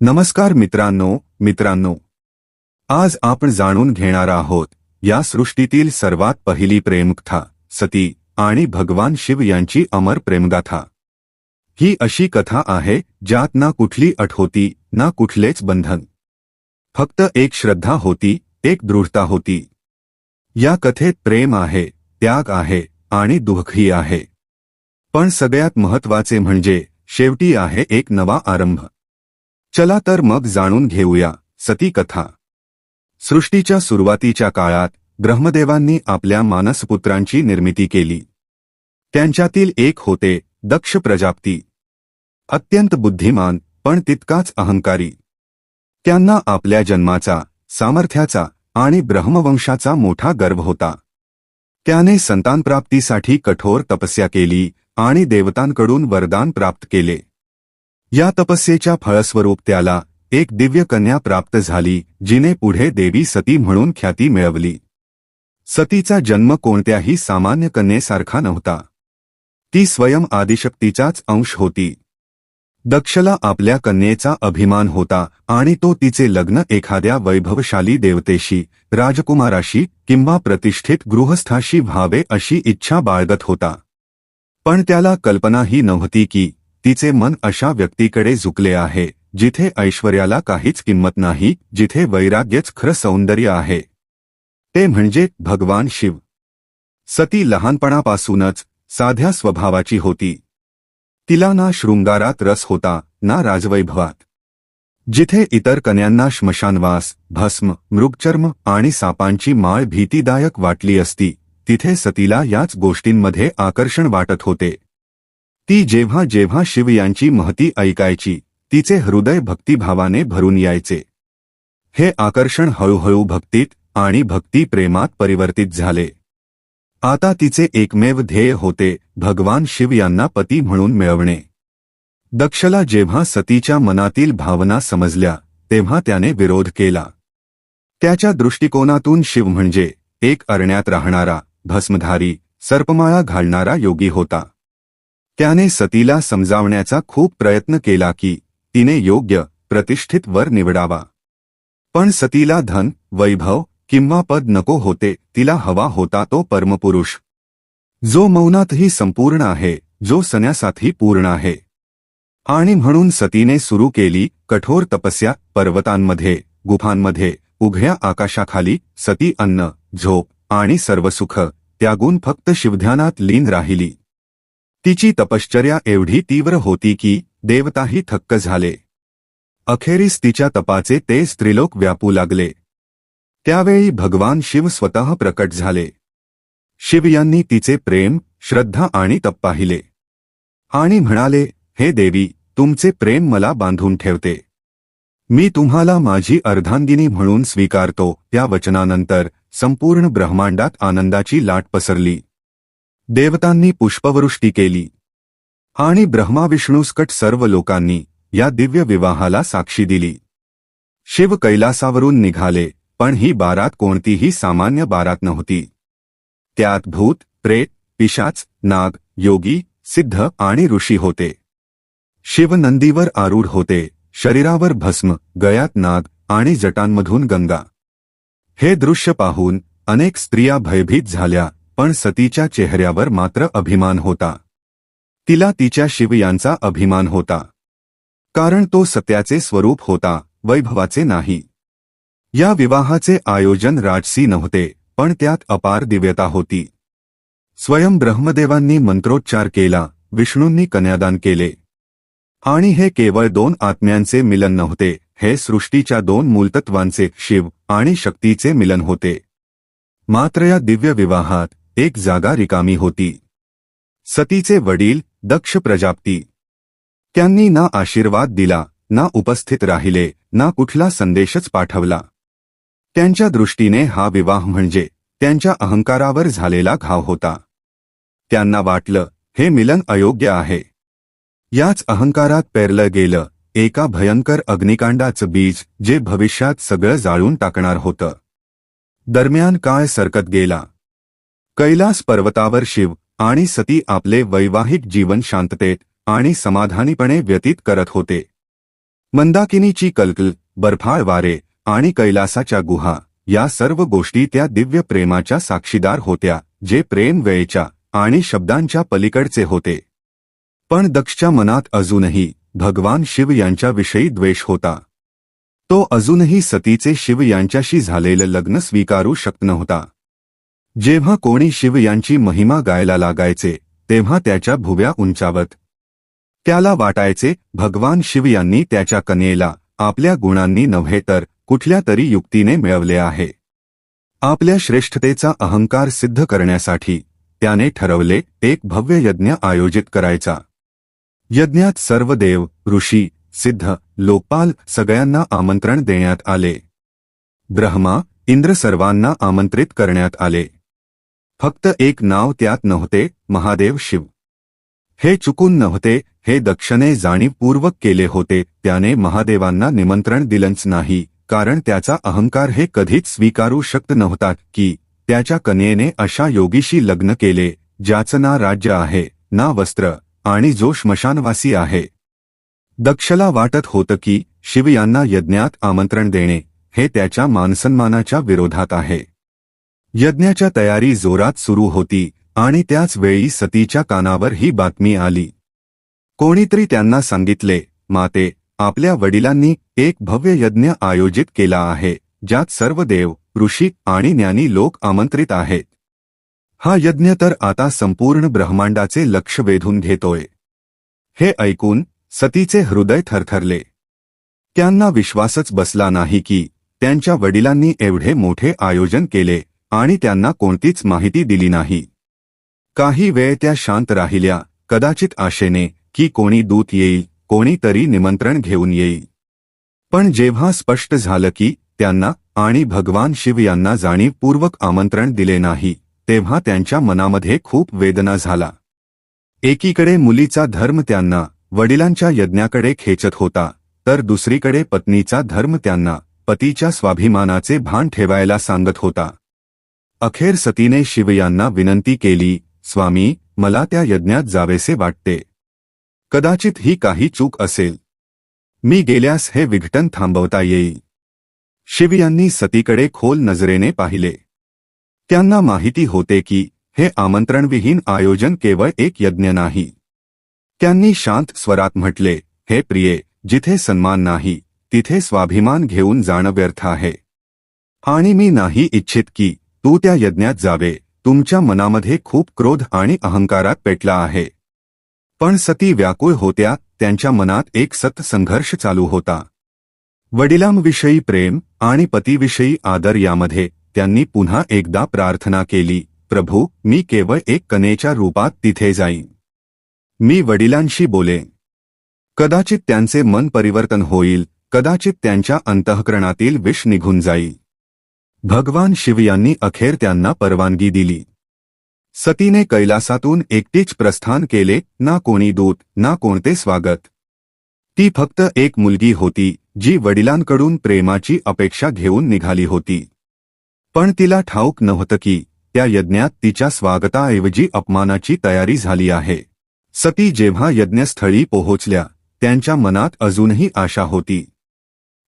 नमस्कार मित्रांनो मित्रांनो. आज आपण जाणून घेणार आहोत या सृष्टीतील सर्वात पहिली प्रेमकथा सती आणि भगवान शिव यांची अमर प्रेमगाथा. ही अशी कथा आहे ज्यात ना कुठली अट होती ना कुठलेच बंधन. फक्त एक श्रद्धा होती एक दृढता होती. या कथेत प्रेम आहे त्याग आहे आणि दुःखही आहे. पण सगळ्यात महत्त्वाचे म्हणजे शेवटी आहे एक नवा आरंभ. चला तर मग जाणून घेऊया सती कथा. सृष्टीच्या सुरुवातीच्या काळात ब्रह्मदेवांनी आपल्या मानसपुत्रांची निर्मिती केली. त्यांच्यातील एक होते दक्ष प्रजापती. अत्यंत बुद्धिमान पण तितकाच अहंकारी. त्यांना आपल्या जन्माचा सामर्थ्याचा आणि ब्रह्मवंशाचा मोठा गर्व होता. त्याने संतानप्राप्तीसाठी कठोर तपस्या केली आणि देवतांकडून वरदान प्राप्त केले. या तपस्येच्या फळस्वरूप त्याला एक दिव्य कन्या प्राप्त झाली जिने पुढे देवी सती म्हणून ख्याती मिळवली. सतीचा जन्म कोणत्याही सामान्य कन्येसारखा नव्हता. ती स्वयं आदिशक्तीचाच अंश होती. दक्षला आपल्या कन्येचा अभिमान होता आणि तो तिचे लग्न एखाद्या वैभवशाली देवतेशी राजकुमाराशी किंवा प्रतिष्ठित गृहस्थाशी व्हावे अशी इच्छा बाळगत होता. पण त्याला कल्पनाही नव्हती की तिचे मन अशा व्यक्तीकडे झुकले आहे जिथे ऐश्वर्याला काहीच किंमत नाही जिथे वैराग्यच खरं सौंदर्य आहे. ते म्हणजे भगवान शिव. सती लहानपणापासूनच साध्या स्वभावाची होती. तिला ना शृंगारात रस होता ना राजवैभवात. जिथे इतर कन्यांना श्मशानवास भस्म मृगचर्म आणि सापांची माळ भीतीदायक वाटली असती तिथे सतीला याच गोष्टींमध्ये आकर्षण वाटत होते. ती जेव्हा जेव्हा शिव यांची महती ऐकायची तिचे हृदय भक्तिभावाने भरून यायचे. हे आकर्षण हळूहळू भक्तीत आणि भक्ती प्रेमात परिवर्तित झाले. आता तिचे एकमेव ध्येय होते भगवान शिव यांना पती म्हणून मिळवणे. दक्षला जेव्हा सतीच्या मनातील भावना समजल्या तेव्हा त्याने विरोध केला. त्याच्या दृष्टिकोनातून शिव म्हणजे एक अरण्यात राहणारा भस्मधारी सर्पमाळा घालणारा योगी होता. त्याने सतीला समजावण्याचा खूप प्रयत्न केला की तिने योग्य प्रतिष्ठित वर निवडावा. पण सतीला धन वैभव किंवा पद नको होते तिला हवा होता तो परमपुरुष. जो मौनातही संपूर्ण आहे जो सन्यासातही पूर्ण आहे. आणि म्हणून सतीने सुरू केली कठोर तपस्या पर्वतांमध्ये गुफांमध्ये उघड्या आकाशाखाली सती अन्न झोप आणि सर्वसुख त्यागून फक्त शिवध्यानात लीन राहिली. तिची तपश्चर्या एवढी तीव्र होती की देवताही थक्क झाले. अखेरीस तिच्या तपाचे ते स्त्रीलोक व्यापू लागले. त्यावेळी भगवान शिव स्वतः प्रकट झाले. शिव यांनी तिचे प्रेम श्रद्धा आणि तप पाहिले. आणि म्हणाले हे देवी तुमचे प्रेम मला बांधून ठेवते. मी तुम्हाला माझी अर्धांगिनी म्हणून स्वीकारतो. या वचनानंतर संपूर्ण ब्रह्मांडात आनंदाची लाट पसरली. देवतांनी पुष्पवृष्टी केली. आणि ब्रह्माविष्णूस्कट सर्व लोकांनी या दिव्य विवाहाला साक्षी दिली. शिव कैलासावरून निघाले पण ही बारात कोणतीही सामान्य बारात नव्हती. त्यात भूत प्रेत पिशाच नाग योगी सिद्ध आणि ऋषी होते. शिव नंदीवर आरूढ होते शरीरावर भस्म गयात नाग आणि जटांमधून गंगा. हे दृश्य पाहून अनेक स्त्रिया भयभीत झाल्या. पण सतीच्या चेहऱ्यावर मात्र अभिमान होता. तिला तिच्या शिव यांचा अभिमान होता. कारण तो सत्याचे स्वरूप होता वैभवाचे नाही. या विवाहाचे आयोजन राजसी नव्हते पण त्यात अपार दिव्यता होती. स्वयं ब्रह्मदेवांनी मंत्रोच्चार केला विष्णूंनी कन्यादान केले. आणि हे केवळ दोन आत्म्यांचे मिलन नव्हते हे सृष्टीच्या दोन मूलतत्वांचे शिव आणि शक्तीचे मिलन होते. मात्र या दिव्य विवाहात एक जागा रिकामी होती. सतीचे वडील दक्ष प्रजापती. त्यांनी ना आशीर्वाद दिला ना उपस्थित राहिले ना कुठला संदेशच पाठवला. त्यांच्या दृष्टीने हा विवाह म्हणजे त्यांच्या अहंकारावर झालेला घाव होता. त्यांना वाटलं हे मिलन अयोग्य आहे. याच अहंकारात पेरलं गेलं एका भयंकर अग्निकांडाचं बीज जे भविष्यात सगळं जाळून टाकणार होतं. दरम्यान काळ सरकत गेला. कैलास पर्वतावर शिव आणि सती आपले वैवाहिक जीवन शांततेत आणि समाधानीपणे व्यतीत करत होते. मंदाकिनीची कलकल बर्फाळ वारे आणि कैलासाच्या गुहा या सर्व गोष्टी त्या दिव्य प्रेमाच्या साक्षीदार होत्या जे प्रेम वेळेच्या आणि शब्दांच्या पलीकडचे होते. पण दक्षच्या मनात अजूनही भगवान शिव यांच्याविषयी द्वेष होता. तो अजूनही सतीचे शिव यांच्याशी झालेलं लग्न स्वीकारू शकत नव्हता. जेव्हा कोणी शिव यांची महिमा गायला लागायचे तेव्हा त्याच्या भुव्या उंचावत त्याला वाटायचे भगवान शिव यांनी त्याच्या कन्येला आपल्या गुणांनी नव्हे तर कुठल्या तरी युक्तीने मिळवले आहे. आपल्या श्रेष्ठतेचा अहंकार सिद्ध करण्यासाठी त्याने ठरवले एक भव्य यज्ञ आयोजित करायचा. यज्ञात सर्व देव ऋषी सिद्ध लोकपाल सगळ्यांना आमंत्रण देण्यात आले. ब्रह्मा इंद्र सर्वांना आमंत्रित करण्यात आले. फक्त एक नाव त्यात नव्हते महादेव शिव. हे चुकून नव्हते हे दक्षने जाणीवपूर्वक केले होते त्याने महादेवांना निमंत्रण दिलंच नाही कारण त्याचा अहंकार हे कधीच स्वीकारू शकत नव्हता की त्याच्या कन्येने अशा योगीशी लग्न केले ज्याचं ना राज्य आहे ना वस्त्र आणि जो श्मशानवासी आहे. दक्षला वाटत होतं की शिव यांना यज्ञात आमंत्रण देणे हे त्याच्या मानसन्मानाच्या विरोधात आहे. यज्ञाच्या तयारी जोरात सुरू होती आणि त्याच वेळी सतीच्या कानावर ही बातमी आली. कोणीतरी त्यांना सांगितले माते आपल्या वडिलांनी एक भव्य यज्ञ आयोजित केला आहे ज्यात सर्व देव ऋषी आणि ज्ञानी लोक आमंत्रित आहेत. हा यज्ञ तर आता संपूर्ण ब्रह्मांडाचे लक्ष वेधून घेतोय. हे ऐकून सतीचे हृदय थरथरले. त्यांना विश्वासच बसला नाही की त्यांच्या वडिलांनी एवढे मोठे आयोजन केले आणि त्यांना कोणतीच माहिती दिली नाही. काही वेळ त्या शांत राहिल्या कदाचित आशेने की कोणी दूत येईल कोणीतरी निमंत्रण घेऊन येईल. पण जेव्हा स्पष्ट झालं की त्यांना आणि भगवान शिव यांना जाणीवपूर्वक आमंत्रण दिले नाही तेव्हा त्यांच्या मनामध्ये खूप वेदना झाला. एकीकडे मुलीचा धर्म त्यांना वडिलांच्या यज्ञाकडे खेचत होता तर दुसरीकडे पत्नीचा धर्म त्यांना पतीच्या स्वाभिमानाचे भान ठेवायला सांगत होता. अखेर सतीने शिव यांना विनंती केली, स्वामी, मला त्या यज्ञात जावेसे वाटते. कदाचित ही काही चूक असेल. मी गेल्यास हे विघटन थांबवता येईल. शिव यांनी सतीकडे खोल नजरेने पाहिले. त्यांना माहिती होते की, हे आमंत्रणविहीन आयोजन केवळ एक यज्ञ नाही. त्यांनी शांत स्वरात म्हटले, हे प्रिये, जिथे सन्मान नाही, तिथे स्वाभिमान घेऊन जाणं व्यर्थ आहे. आणि मी नाही इच्छित की तू त्या यज्ञात जावे. तुमच्या मनामध्ये खूप क्रोध आणि अहंकारात पेटला आहे. पण सती व्याकुळ होत्या त्यांच्या मनात एक सत संघर्ष चालू होता. वडिलांविषयी प्रेम आणि पतीविषयी आदर यामध्ये त्यांनी पुन्हा एकदा प्रार्थना केली प्रभू मी केवळ एक कनेच्या रूपात तिथे जाईन. मी वडिलांशी बोले. कदाचित त्यांचे मन परिवर्तन होईल कदाचित त्यांच्या अंतःकरणातील विष निघून जाईल. भगवान शिव यांनी अखेर त्यांना परवानगी दिली. सतीने कैलासातून एकटीच प्रस्थान केले ना कोणी दूत ना कोणते स्वागत. ती फक्त एक मुलगी होती जी वडिलांकडून प्रेमाची अपेक्षा घेऊन निघाली होती. पण तिला ठाऊक नव्हतं की त्या यज्ञात तिच्या स्वागताऐवजी अपमानाची तयारी झाली आहे. सती जेव्हा यज्ञस्थळी पोहोचल्या त्यांच्या मनात अजूनही आशा होती.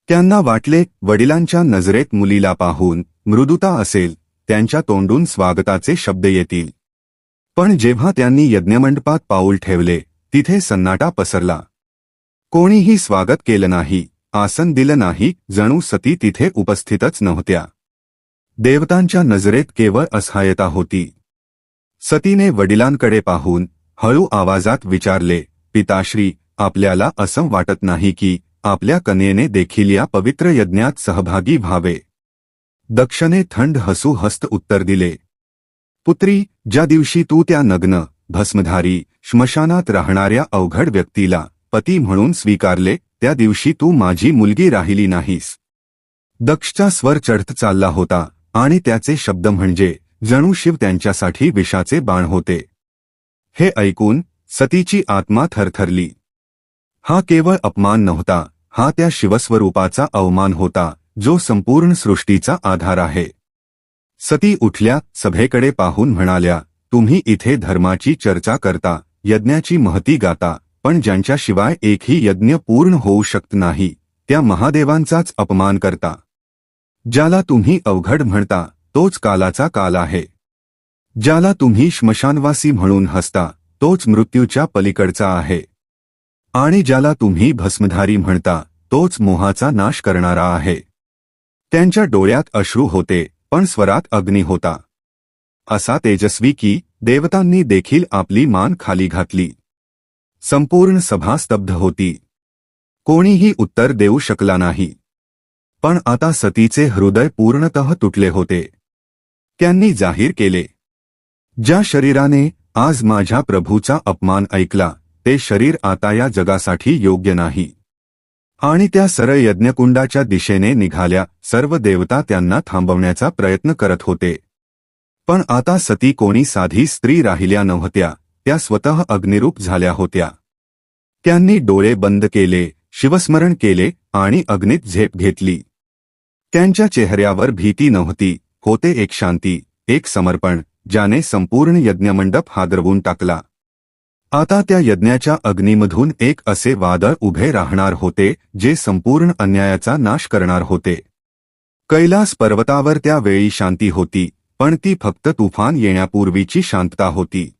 त्यांना वाटले वडिलांच्या नजरेत मुलीला पाहून मृदुता असेल त्यांच्या तोंडून स्वागताचे शब्द येतील. पण जेव्हा त्यांनी यज्ञमंडपात पाऊल ठेवले तिथे सन्नाटा पसरला. कोणीही स्वागत केलं नाही आसन दिलं नाही जणू सती तिथे उपस्थितच नव्हत्या. देवतांच्या नजरेत केवळ असहायता होती. सतीने वडिलांकडे पाहून हळू आवाजात विचारले पिताश्री आपल्याला असं वाटत नाही की आपल्या कन्येने देखील या पवित्र यज्ञात सहभागी व्हावे. दक्षने थंड हसू हस्त उत्तर दिले. पुत्री ज्या दिवशी तू त्या नग्न भस्मधारी श्मशानात राहणाऱ्या अवघड व्यक्तीला पती म्हणून स्वीकारले त्या दिवशी तू माझी मुलगी राहिली नाहीस. दक्षचा स्वर चढत चालला होता आणि त्याचे शब्द म्हणजे जणू शिव त्यांच्यासाठी विषाचे बाण होते. हे ऐकून सतीची आत्मा थरथरली. हा केवळ अपमान नव्हता हा त्या शिवस्वरूपाचा अवमान होता जो संपूर्ण सृष्टीचा आधार आहे. सती उठल्या सभेकडे पाहून म्हणाल्या तुम्ही इथे धर्माची चर्चा करता यज्ञाची महती गाता पण ज्यांच्याशिवाय एकही यज्ञ पूर्ण होऊ शकत नाही त्या महादेवांचाच अपमान करता. ज्याला तुम्ही अवघड म्हणता तोच कालाचा काल आहे. ज्याला तुम्ही श्मशानवासी म्हणून हसता तोच मृत्यूच्या पलीकडचा आहे. आणि ज्याला तुम्ही भस्मधारी म्हणता तोच मोहाचा नाश करणारा आहे. त्यांच्या डोळ्यात अश्रू होते पण स्वरात अग्नी होता. असा तेजस्वी की देवतांनी देखील आपली मान खाली घातली. संपूर्ण सभा स्तब्ध होती. कोणीही उत्तर देऊ शकला नाही. पण आता सतीचे हृदय पूर्णतः तुटले होते. त्यांनी जाहीर केले. ज्या शरीराने आज माझ्या प्रभूचा अपमान ऐकला ते शरीर आता या जगासाठी योग्य नाही. आणि त्या सरळ यज्ञकुंडाच्या दिशेने निघाल्या सर्व देवता त्यांना थांबवण्याचा प्रयत्न करत होते. पण आता सती कोणी साधी स्त्री राहिल्या नव्हत्या त्या स्वतः अग्निरूप झाल्या होत्या. त्यांनी डोळे बंद केले शिवस्मरण केले आणि अग्नीत झेप घेतली. त्यांच्या चेहऱ्यावर भीती नव्हती होते एक शांती एक समर्पण ज्याने संपूर्ण यज्ञमंडप हादरवून टाकला. आता त्या यज्ञाच्या अग्नीमधून एक असे वादळ उभे राहणार होते जे संपूर्ण अन्यायाचा नाश करणार होते. कैलास पर्वतावर त्या वेळी शांती होती पण ती फक्त तुफान येण्यापूर्वीची शांतता होती.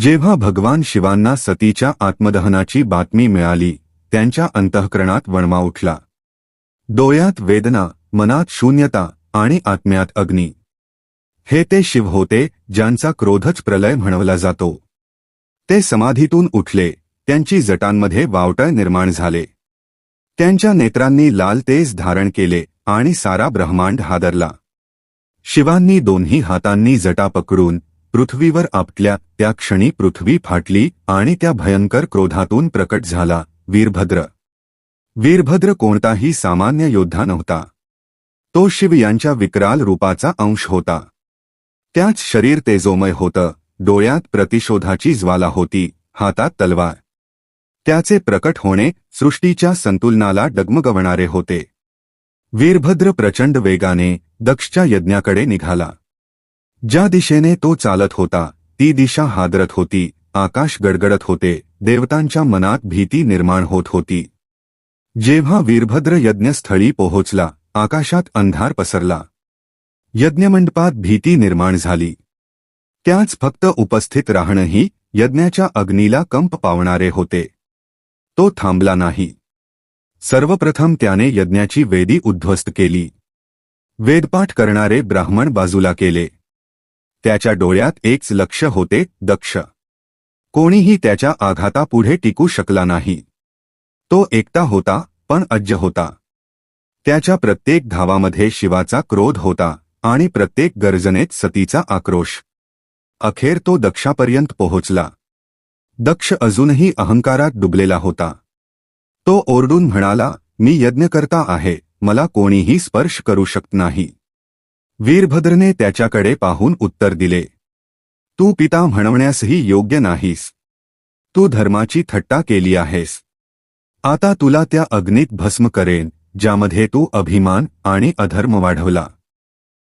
जेव्हा भगवान शिवांना सतीच्या आत्मदहनाची बातमी मिळाली त्यांच्या अंतःकरणात वणवा उठला. डोळ्यात वेदना मनात शून्यता आणि आत्म्यात अग्नी. हे ते शिव होते ज्यांचा क्रोधच प्रलय म्हणवला जातो. ते समाधीतून उठले. त्यांची जटांमध्ये वावटळ निर्माण झाले. त्यांच्या नेत्रांनी लाल तेज धारण केले आणि सारा ब्रह्मांड हादरला. शिवांनी दोन्ही हातांनी जटा पकडून पृथ्वीवर आपटल्या त्या क्षणी पृथ्वी फाटली आणि त्या भयंकर क्रोधातून प्रकट झाला वीरभद्र. वीरभद्र कोणताही सामान्य योद्धा नव्हता. तो शिव यांच्या विक्राल रूपाचा अंश होता. त्याच शरीर तेजोमय होतं. डोळ्यात प्रतिशोधाची ज्वाला होती हातात तलवार. त्याचे प्रकट होणे सृष्टीच्या संतुलनाला डगमगवणारे होते. वीरभद्र प्रचंड वेगाने दक्षच्या यज्ञाकडे निघाला. ज्या दिशेने तो चालत होता ती दिशा हादरत होती आकाश गडगडत होते देवतांच्या मनात भीती निर्माण होत होती. जेव्हा वीरभद्र यज्ञस्थळी पोहोचला आकाशात अंधार पसरला. यज्ञमंडपात भीती निर्माण झाली. त्याच फक्त उपस्थित राहणंही यज्ञाच्या अग्नीला कंप पावणारे होते. तो थांबला नाही. सर्वप्रथम त्याने यज्ञाची वेदी उद्ध्वस्त केली. वेदपाठ करणारे ब्राह्मण बाजूला केले. त्याच्या डोळ्यात एकच लक्ष होते दक्ष. कोणीही त्याच्या आघातापुढे टिकू शकला नाही. तो एकटा होता पण अज्ज होता. त्याच्या प्रत्येक धावामध्ये शिवाचा क्रोध होता आणि प्रत्येक गर्जनेत सतीचा आक्रोश. अखेर तो दक्षापर्यंत पोहोचला. दक्ष अजूनही अहंकारात डुबलेला होता. तो ओरडून म्हणाला मी यज्ञकर्ता आहे मला कोणीही स्पर्श करू शकत नाही. वीरभद्रने त्याच्याकडे पाहून उत्तर दिले तू पिता म्हणवण्यासही योग्य नाहीस. तू धर्माची थट्टा केली आहेस. आता तुला त्या अग्नीत भस्म करेन ज्यामध्ये तू अभिमान आणि अधर्म वाढवला.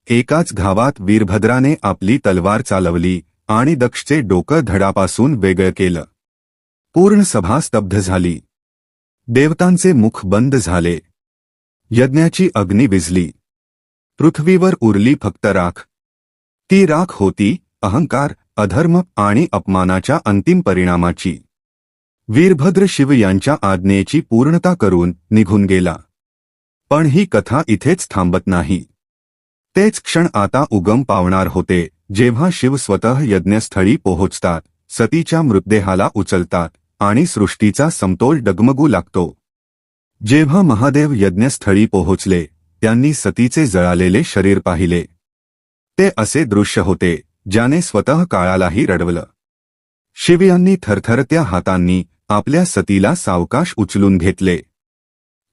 एकाच घावात वीरभद्राने आपली तलवार चालवली आणि दक्षचे डोकं धडापासून वेगळं केलं. पूर्ण सभा स्तब्ध झाली. देवतांचे मुख बंद झाले. यज्ञाची अग्नी विझली पृथ्वीवर उरली फक्त राख. ती राख होती अहंकार अधर्म आणि अपमानाच्या अंतिम परिणामाची. वीरभद्र शिव यांच्या आज्ञेची पूर्णता करून निघून गेला. पण ही कथा इथेच थांबत नाही. तेच क्षण आता उगम पावणार होते जेव्हा शिव स्वतः यज्ञस्थळी पोहोचतात सतीच्या मृतदेहाला उचलतात आणि सृष्टीचा समतोल डगमगू लागतो. जेव्हा महादेव यज्ञस्थळी पोहोचले त्यांनी सतीचे जळालेले शरीर पाहिले. ते असे दृश्य होते ज्याने स्वतः काळालाही रडवलं. शिव यांनी थरथरत्या हातांनी आपल्या सतीला सावकाश उचलून घेतले.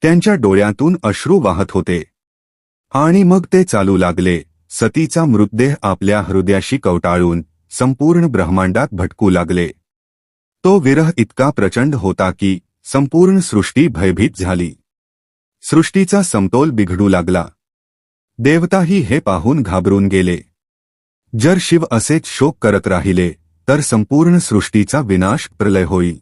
त्यांच्या डोळ्यातून अश्रू वाहत होते. आणि मग ते चालू लागले. सतीचा मृतदेह आपल्या हृदयाशी कवटाळून संपूर्ण ब्रह्मांडात भटकू लागले. तो विरह इतका प्रचंड होता की संपूर्ण सृष्टी भयभीत झाली. सृष्टीचा समतोल बिघडू लागला. देवताही हे पाहून घाबरून गेले. जर शिव असेच शोक करत राहिले तर संपूर्ण सृष्टीचा विनाश प्रलय होईल.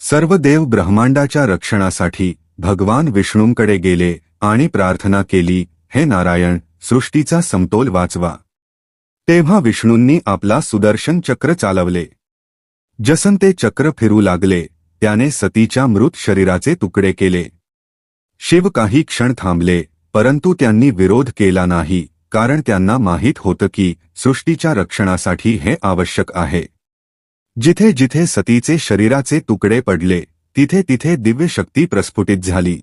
सर्व देव ब्रह्मांडाच्या रक्षणासाठी भगवान विष्णूंकडे गेले आणि प्रार्थना केली हे नारायण सृष्टीचा समतोल वाचवा. तेव्हा विष्णूंनी आपला सुदर्शन चक्र चालवले. जसन ते चक्र फिरू लागले त्याने सतीच्या मृत शरीराचे तुकडे केले. शिव काही क्षण थांबले परंतु त्यांनी विरोध केला नाही कारण त्यांना माहीत होतं की सृष्टीच्या रक्षणासाठी हे आवश्यक आहे. जिथे जिथे सतीचे शरीराचे तुकडे पडले तिथे तिथे दिव्य शक्ती प्रस्फुटित झाली.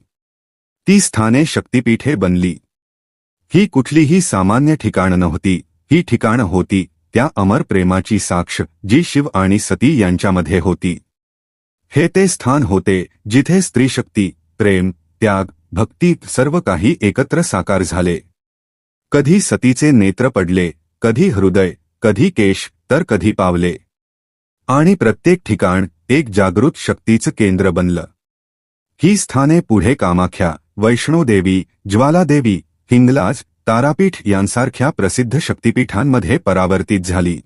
ती स्थाने शक्तिपीठे बनली. ही कुठलीही सामान्य ठिकाण नव्हती. ही ठिकाणं होती त्या अमर प्रेमाची साक्ष जी शिव आणि सती यांच्यामध्ये होती. हे ते स्थान होते जिथे स्त्रीशक्ती प्रेम त्याग भक्ती सर्व काही एकत्र साकार झाले. कधी सतीचे नेत्र पडले कधी हृदय कधी केश तर कधी पावले. आणि प्रत्येक ठिकाण एक जागृत शक्तीचं केंद्र बनलं. ही स्थाने पुढे कामाख्या वैष्णोदेवी ज्वालादेवी हिंगलाज तारापीठ यांसारख्या प्रसिद्ध शक्तिपीठांमध्ये परावर्तित झाली.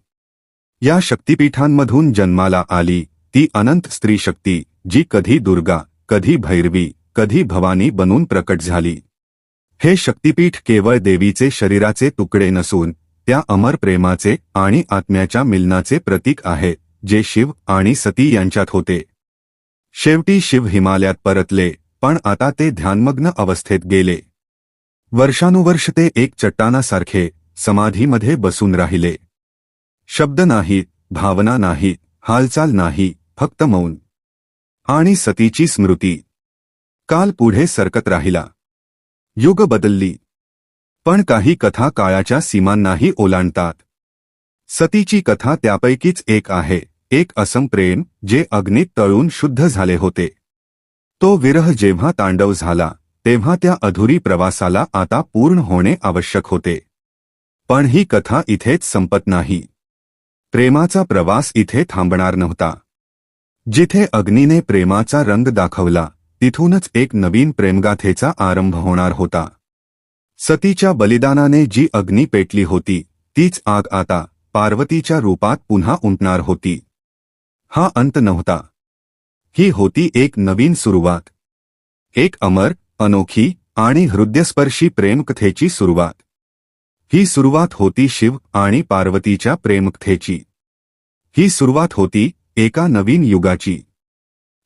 या शक्तिपीठांमधून जन्माला आली ती अनंत स्त्री शक्ती जी कधी दुर्गा कधी भैरवी कधी भवानी बनून प्रकट झाली. हे शक्तिपीठ केवळ देवीचे शरीराचे तुकडे नसून त्या अमर प्रेमाचे आणि आत्म्याच्या मिलनाचे प्रतीक आहे जे शिव आणि सती यांच्यात होते. शेवटी शिव हिमालयात परतले पण आता ते ध्यानमग्न अवस्थेत गेले. वर्षानुवर्ष ते एक चट्टानासारखे समाधीमध्ये बसून राहिले. शब्द नाहीत भावना नाहीत हालचाल नाही फक्त मौन. आणि सतीची स्मृती. काल पुढे सरकत राहिला. युग बदलली. पण काही कथा काळाच्या सीमांनाही ओलांडतात. सतीची कथा त्यापैकीच एक आहे एक असम प्रेम जे अग्नीत तळून शुद्ध झाले होते. तो विरह जेव्हा तांडव झाला तेव्हा त्या अधुरी प्रवासाला आता पूर्ण होणे आवश्यक होते. पण ही कथा इथेच संपत नाही. प्रेमाचा प्रवास इथे थांबणार नव्हता. जिथे अग्नीने प्रेमाचा रंग दाखवला तिथूनच एक नवीन प्रेमगाथेचा आरंभ होणार होता. सतीच्या बलिदानाने जी अग्नी पेटली होती तीच आग आता पार्वतीच्या रूपात पुन्हा उमटणार होती. हा अंत नव्हता. ही होती एक नवीन सुरुवात. एक अमर अनोखी आणि हृदयस्पर्शी प्रेमकथेची सुरुवात. ही सुरुवात होती शिव आणि पार्वतीच्या प्रेमकथेची. ही सुरुवात होती एका नवीन युगाची.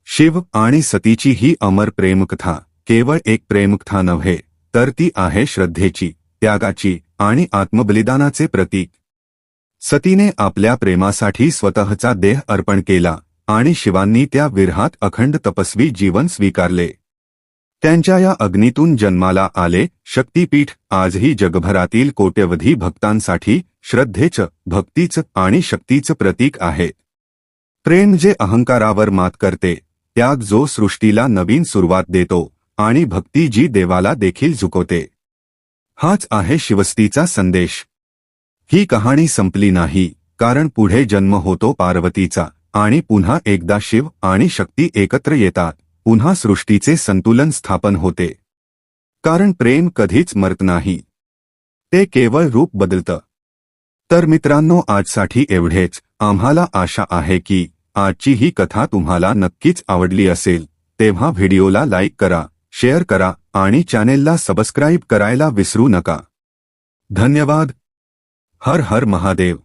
शिव आणि सतीची ही अमर प्रेमकथा केवळ एक प्रेमकथा नव्हे तर ती आहे श्रद्धेची त्यागाची आणि आत्मबलिदानाचे प्रतीक. सतीने आपल्या प्रेमासाठी स्वतःचा देह अर्पण केला आणि शिवांनी त्या विरहात अखंड तपस्वी जीवन स्वीकारले. त्यांच्या या अग्नीतून जन्माला आले शक्तीपीठ आजही जगभरातील कोट्यवधी भक्तांसाठी श्रद्धेचं भक्तीचं आणि शक्तीचं प्रतीक आहे. प्रेम जे अहंकारावर मात करते त्याग जो सृष्टीला नवीन सुरुवात देतो आणि भक्ती जी देवाला देखील झुकवते. हाच आहे शिवस्तीचा संदेश. ही कहाणी संपली नाही कारण पुढे जन्म होतो पार्वतीचा आणि पुन्हा एकदा शिव आणि शक्ती एकत्र येतात. पुन्हा सृष्टीचे संतुलन स्थापन होते. कारण प्रेम कधीच मरत नाही. ते केवळ रूप बदलतं. तर मित्रांनो आजसाठी एवढेच. आम्हाला आशा आहे की आजची ही कथा तुम्हाला नक्कीच आवडली असेल. तेव्हा व्हिडिओला लाईक करा शेअर करा आणि चॅनेलला सबस्क्राईब करायला विसरू नका. धन्यवाद. हर हर महादेव.